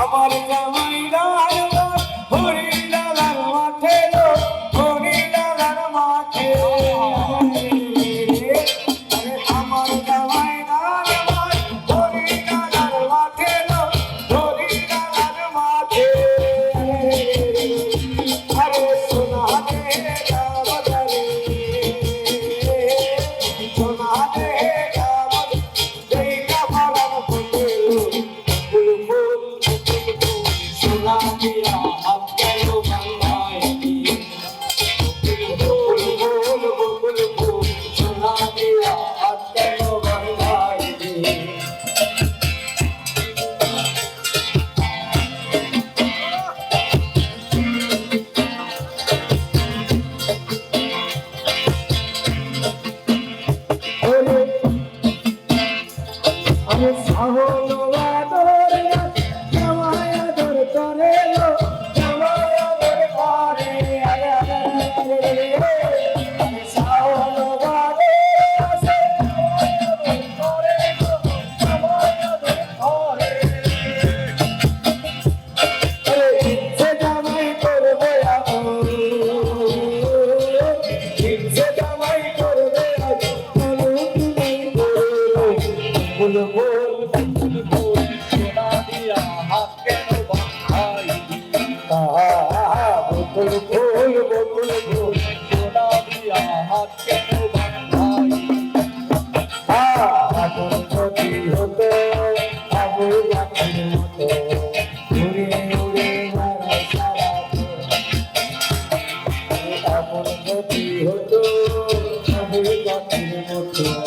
আমার জামাই Yes, I hold the বুলবুল বুলবুল সোনা দিয়া হাত কেন বাঁধাই বকুল ফুল বকুল ফুল সোনা দিয়া হাত কেন বাঁধাই আগুন প্রতি হতো আবু গাছের মতো উড়ে উড়ে মারা সারা আগুন প্রতি হতো আবু গাছের মতো